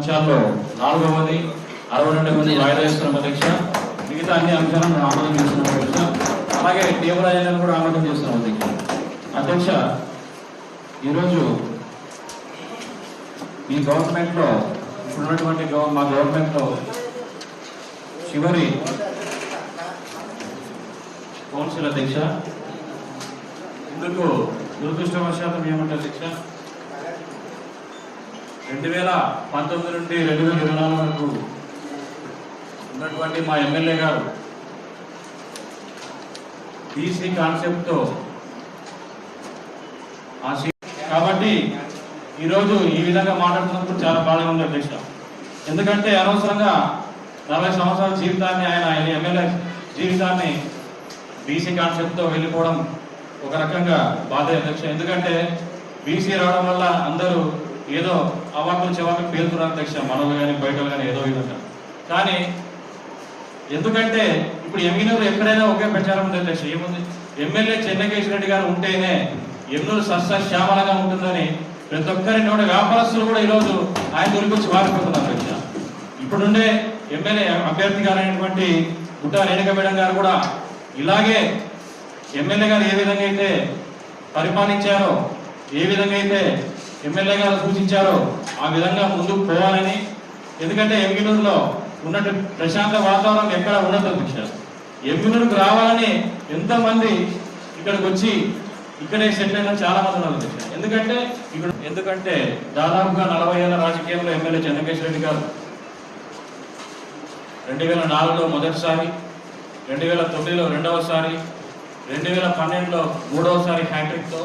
అంశాల్లో నాలుగవది అరవై రెండు మంది వాయిదా వేస్తున్నాం అధ్యక్ష మిగతా అన్ని అంశాలను ఆమోదం చేస్తున్నాం అధ్యక్ష అలాగే తీవ్రాయాలను కూడా ఆమోదం చేస్తున్నాం అధ్యక్ష. అధ్యక్ష ఈరోజు ఈ గవర్నమెంట్లో ఇప్పుడున్నటువంటి గవ మా గవర్నమెంట్లో చివరి కౌన్సిల్ అధ్యక్ష. ఇందుకు దురదృష్టవశాతం ఏమంటారు అధ్యక్ష? రెండు వేల పంతొమ్మిది నుండి రెండు వేల ఇరవై నాలుగు వరకు ఉన్నటువంటి మా ఎమ్మెల్యే గారు బీసీ కాన్సెప్ట్తో కాబట్టి ఈరోజు ఈ విధంగా మాట్లాడుతున్నప్పుడు చాలా బాధగా ఉంది అధ్యక్ష. ఎందుకంటే అనవసరంగా నలభై సంవత్సరాల జీవితాన్ని ఆయన ఆయన ఎమ్మెల్యే జీవితాన్ని బీసీ కాన్సెప్ట్తో వెళ్ళిపోవడం ఒక రకంగా బాధ అధ్యక్ష. ఎందుకంటే బీసీ రావడం వల్ల అందరూ ఏదో అవాకులు చెవాకులు పేరుతున్నారు అధ్యక్ష మనలు కానీ బయటలు కానీ ఏదో విధంగా. కానీ ఎందుకంటే ఇప్పుడు ఎమ్మినూరు ఎక్కడైనా ఒకే ప్రచారం ఉంది అధ్యక్ష ఏముంది? ఎమ్మెల్యే చెన్నకేశ్వర రెడ్డి గారు ఉంటేనే ఎన్నూరు సస్య శ్యామలంగా ఉంటుందని ప్రతి ఒక్కరి కూడా వ్యాపారస్తులు కూడా ఈరోజు ఆయన గురించి వారిపోతున్నారు అధ్యక్ష. ఇప్పుడుండే ఎమ్మెల్యే అభ్యర్థి గారైనటువంటి గుట్టా రేణుక మేడం గారు కూడా ఇలాగే ఎమ్మెల్యే గారు ఏ విధంగా అయితే పరిపాలించారో ఏ విధంగా అయితే ఎమ్మెల్యే గారు సూచించారో. ఆ విధంగా ముందుకు పోవాలని. ఎందుకంటే ఎమ్మినూరులో ఉన్నట్టు ప్రశాంత వాతావరణం ఎక్కడ ఉండదు అధ్యక్ష ఎమ్మినూరుకు రావాలని ఎంతమంది ఇక్కడికి వచ్చి ఇక్కడే సెటిల్ అయిన చాలా మంది ఉన్నారు అధ్యక్ష ఎందుకంటే ఇక్కడ ఎందుకంటే దాదాపుగా నలభై ఏళ్ళ రాజకీయంలో ఎమ్మెల్యే చెన్నకేశ్వర రెడ్డి గారు రెండు వేల నాలుగులో మొదటిసారి రెండు వేల తొమ్మిదిలో రెండవసారి రెండు వేల పన్నెండులో మూడవసారి హ్యాట్రిక్తో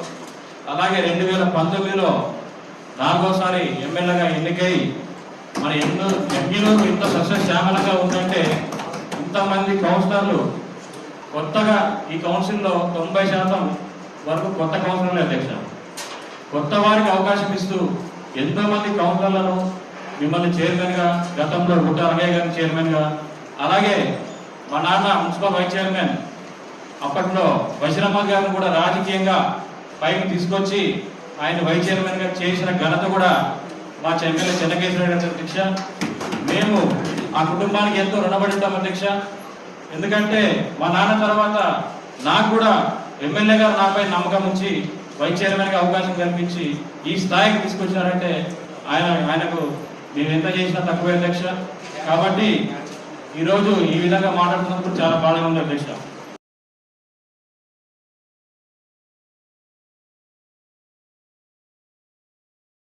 అలాగే రెండు వేల పంతొమ్మిదిలో నాలుగోసారి ఎమ్మెల్యేగా ఎన్నికై మన ఎన్నో ఎంపీలు ఇంత సస్యశ్యామలంగా ఉందంటే ఇంతమంది కౌన్సిలర్లు కొత్తగా ఈ కౌన్సిల్లో తొంభై శాతం వరకు కొత్త కౌన్సిలర్లు అధ్యక్ష. కొత్త వారికి అవకాశం ఇస్తూ ఎంతో మంది కౌన్సిలర్లను మిమ్మల్ని చైర్మన్గా గతంలో గుట్ట రంగయ్య గారిని చైర్మన్గా అలాగే మా నాన్న మున్సిపల్ వైస్ చైర్మన్ అప్పట్లో వైశ్రమ్మ గారిని కూడా రాజకీయంగా పైకి తీసుకొచ్చి ఆయన వైస్ చైర్మన్గా చేసిన ఘనత కూడా మా ఎమ్మెల్యే చెన్నకేశ్వర గారు అధ్యక్ష మేము ఆ కుటుంబానికి ఎంతో రుణపడి అధ్యక్ష. ఎందుకంటే మా నాన్న తర్వాత నాకు కూడా ఎమ్మెల్యే గారు నాపై నమ్మకం ఉంచి వైస్ చైర్మన్గా అవకాశం కల్పించి ఈ స్థాయికి తీసుకొచ్చారంటే ఆయన ఆయనకు మేము ఎంత చేసినా తక్కువే అధ్యక్ష. కాబట్టి ఈరోజు ఈ విధంగా మాట్లాడుతున్నప్పుడు చాలా బాధగా ఉంది అధ్యక్ష.